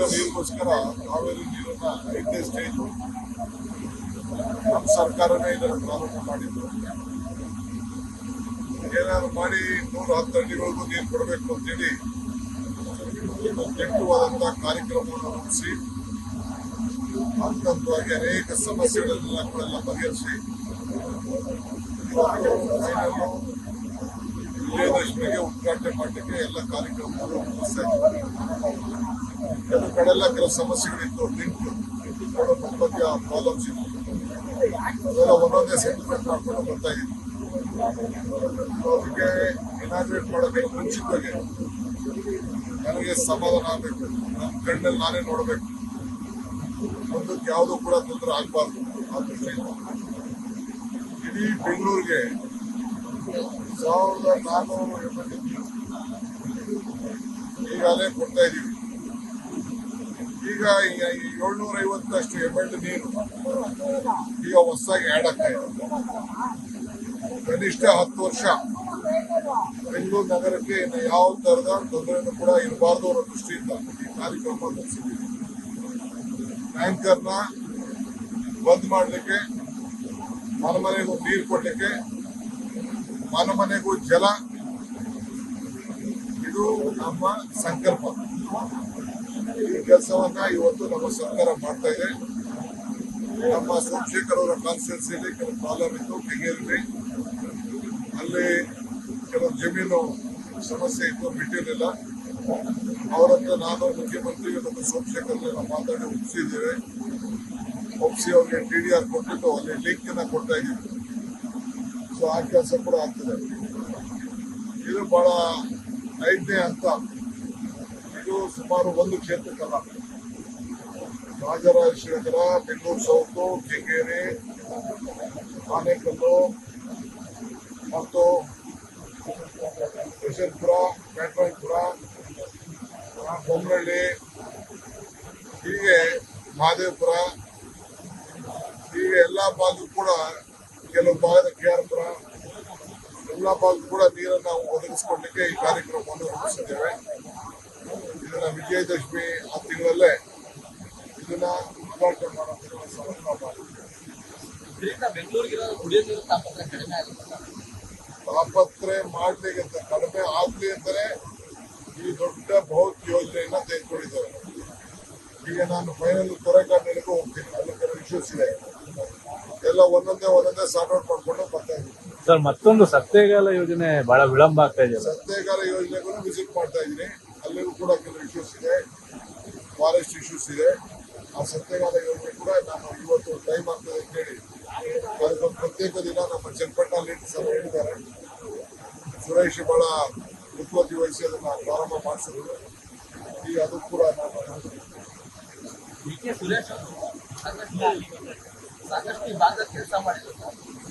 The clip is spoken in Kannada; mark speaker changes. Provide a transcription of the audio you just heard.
Speaker 1: ಕುಡಿಯೋ ನೀರಿಗೋಸ್ಕರ ಕಾವೇರಿ ನೀರನ್ನ ಐದನೇ ಸ್ಟೇಜ್ ನಮ್ಮ ಸರ್ಕಾರನೇ ಇದನ್ನು ಪ್ರಾರಂಭ ಮಾಡಿದ್ದು. ಏನಾದ್ರು ಮಾಡಿ ನೂರ ಹತ್ತು ಹಳ್ಳಿಗಳಿಗೂ ನೀರು ಕೊಡಬೇಕು ಅಂತೇಳಿ ಒಂದು ಕೆಟ್ಟವಾದಂತಹ ಕಾರ್ಯಕ್ರಮವನ್ನು ರೂಪಿಸಿ ಹಂತ ಹಂತವಾಗಿ ಅನೇಕ ಸಮಸ್ಯೆಗಳನ್ನೆಲ್ಲ ಬಗೆಹರಿಸಿ ವಿಜಯದಶಮಿಗೆ ಉದ್ಘಾಟನೆ ಮಾಡಲಿಕ್ಕೆ ಎಲ್ಲ ಕಾರ್ಯಕ್ರಮಗಳು ಮುಗಿಸ್ತಾ ಕೆಲವು ಕಡೆಲ್ಲ ಕೆಲವು ಸಮಸ್ಯೆಗಳಿತ್ತು. ಲಿಂಕ್ ಬಗ್ಗೆ ಪ್ರಾಬ್ಲಮ್ಸ್ ಇತ್ತು. ಅದೆಲ್ಲ ಒಂದೊಂದೇ ಸೆಟಲ್ಮೆಂಟ್ ಮಾಡ್ಕೊಂಡು ಬರ್ತಾ ಇದ್ದೀವಿ ಅವರಿಗೆ ಇನಾಗ್ರೇಟ್ ಮಾಡೋಕ್ಕೆ ಮುಂಚಿತವಾಗಿ ನನಗೆ ಸಮಾಧಾನ ಆಗಬೇಕು. ನಮ್ಮ ಕಣ್ಣಲ್ಲಿ ನಾನೇ ನೋಡಬೇಕು. ಮುಂದಕ್ಕೆ ಯಾವುದೂ ಕೂಡ ತೊಂದರೆ ಆಗಬಾರ್ದು ಆ ದೃಷ್ಟಿಯಿಂದ. ಇಡೀ ಬೆಂಗಳೂರಿಗೆ ಸಾವಿರದ ನಾನ್ನೂರು ಎಂಬತ್ತು ಈಗಾಗಲೇ ಕೊಡ್ತಾ ಇದ್ದೀವಿ. ಈಗ ಏಳ್ನೂರ ಐವತ್ತಷ್ಟು ಎಂ ಎಲ್ ನೀರು ಈಗ ಹೊಸದಾಗಿ ಆ್ಯಡ್ ಆಗ್ತಾ ಇದೆ. ಕನಿಷ್ಠ ಹತ್ತು ವರ್ಷ ಬೆಂಗಳೂರು ನಗರಕ್ಕೆ ಇನ್ನು ಯಾವ ತರದ ತೊಂದರೆನೂ ಕೂಡ ಇರಬಾರ್ದು ಅನ್ನೋ ದೃಷ್ಟಿಯಿಂದ ಈ ಕಾರ್ಯಕ್ರಮ ನಡೆಸಿದ್ದೀವಿ. ಟ್ಯಾಂಕರ್ನ ಬಂದ್ ಮಾಡಲಿಕ್ಕೆ ಮನೆ ಮನೆಗೂ ನೀರು ಕೊಡ್ಲಿಕ್ಕೆ ಮನೆ ಮನೆಗೂ ಜಲ, ಇದು ನಮ್ಮ ಸಂಕಲ್ಪ. ಈ ಕೆಲಸವನ್ನ ಇವತ್ತು ನಮ್ಮ ಸರ್ಕಾರ ಮಾಡ್ತಾ ಇದೆ. ನಮ್ಮ ಸೋಮಶೇಖರ್ ಅವರ ಕಾನ್ಸ್ಟಿಟ್ಯೂನ್ಸಿಯಲ್ಲಿ ಕೆಲವು ಪ್ರಾಬ್ಲಮ್ ಇತ್ತು ಕೆಂಗೇರಿಲಿ ಅಲ್ಲಿ ಕೆಲವು ಜಮೀನು ಸಮಸ್ಯೆ ಇತ್ತು ಬಿಟ್ಟಿರಲಿಲ್ಲ ಅವರತ್ರ ನಾನು ಮುಖ್ಯಮಂತ್ರಿ ನಮ್ಮ ಸೋಮಶೇಖರ್ ಮಾತಾಡಿ ಒಪ್ಪಿಸಿದ್ದೇವೆ ಒಪ್ಪಿಸಿ ಅವ್ರಿಗೆ ಟಿ ಡಿ ಆರ್ ಕೊಟ್ಟಿದ್ದು ಅಲ್ಲಿ ಲಿಂಕ್ ಕೊಡ್ತಾ ಇದ್ದೀವಿ. ಸೊ ಆ ಕೆಲಸ ಕೂಡ ಆಗ್ತದೆ. ಇದು ಬಹಳ ಐದನೇ ಹಂತ. ಇದು ಸುಮಾರು ಒಂದು ಕ್ಷೇತ್ರಕ್ಕಲ್ಲ. ರಾಜರಾಜೇಶ್ವರ ಬೆಂಗಳೂರು ಸೌತು, ಕೆಂಗೇರಿ, ಆನೇಕಲ್ಲು ಮತ್ತು ಯಶವಂತಪುರ ಬ್ಯಾಟ್ರಾಯಪುರ ಬೊಮ್ಮನಹಳ್ಳಿ ಹೀಗೆ ಮಹದೇವಪುರ, ಹೀಗೆ ಎಲ್ಲ ಭಾಗ ಕೂಡ ಕೆಲವು ಭಾಗದ ಕೆ ಭಾಗಕ್ಕೂ ಕೂಡ ನೀರನ್ನು ನಾವು ಒದಗಿಸ್ಕೊಡ್ಲಿಕ್ಕೆ ಈ ಕಾರ್ಯಕ್ರಮವನ್ನು ರೂಪಿಸಿದ್ದೇವೆ. ಇದನ್ನ ವಿಜಯದಶಮಿ ಆ ತಿಂಗಳಲ್ಲೇ ಇದನ್ನ ಉದ್ಘಾಟನೆ ಮಾಡೋ ಕೆಲಸವನ್ನು ನಾವು ಮಾಡಿದ್ದೇವೆ
Speaker 2: ಇದರಿಂದ ಬೆಂಗಳೂರಿಗಿರೋ ಕುಡಿಯೋ ನೀರು ತಾಪತ್ರ
Speaker 1: ಮಾಡ್ಲಿಕ್ಕೆ ಅಂತ ಕಡಿಮೆ ಆಗ್ಲಿ ಅಂದರೆ ಈ ದೊಡ್ಡ ಬೌದ್ಧ ಯೋಜನೆಯನ್ನ ತೆಗೆದುಕೊಂಡಿದ್ದಾರೆ. ಈಗ ನಾನು ಫೈನಲ್ ಕೊರೆಗಾಡಿಗೂ ಹೋಗ್ತೀನಿ. ಅಲ್ಲಿ ಕೆಲವು ಇಶ್ಯೂಸ್ ಇದೆ. ಎಲ್ಲ ಒಂದೊಂದೇ ಒಂದೊಂದೇ ಸಾರ್ಟ್ ಔಟ್ ಮಾಡ್ಕೊಂಡು
Speaker 3: ಸರ್ ಮತ್ತೊಂದು ಸತ್ಯಗಾಲ ಯೋಜನೆ ಬಹಳ ವಿಳಂಬ ಆಗ್ತಾ ಇದೆ
Speaker 1: ಸತ್ಯಗಾಲ ಯೋಜನೆಗೂ ವಿಸಿಟ್ ಮಾಡ್ತಾ ಇದ್ದೀನಿ. ಅಲ್ಲಿಗೂ ಕೂಡ ಕೆಲವು ಇಶ್ಯೂಸ್ ಇದೆ. ಫಾರೆಸ್ಟ್ ಇಶ್ಯೂಸ್ ಇದೆ. ಆ ಸತ್ಯಗಾಲ ಯೋಜನೆ ಕೂಡ ನಾನು ಇವತ್ತು ಟೈಮ್ ಆಗ್ತದೆ ಅಂತ ಹೇಳಿ ಅದಕ್ಕೊಂದು ಪ್ರತ್ಯೇಕ ದಿನ ನಮ್ಮ ಚನ್ನಪಟ್ಟಣ ಲೀಡರ್ಸ್ ಎಲ್ಲ ಹೇಳಿದ್ದಾರೆ. ಸುರೇಶ್ ಬಹಳ ಮುತುವರ್ಜಿ ವಹಿಸಿ ಅದನ್ನು ಪ್ರಾರಂಭ ಮಾಡಿಸಿದ್ರು. ಈಗ ಅದು ಕೂಡ ನಾನು
Speaker 2: ಸಾಕಷ್ಟು ಕೆಲಸ ಮಾಡಿದ್ರು. Sir.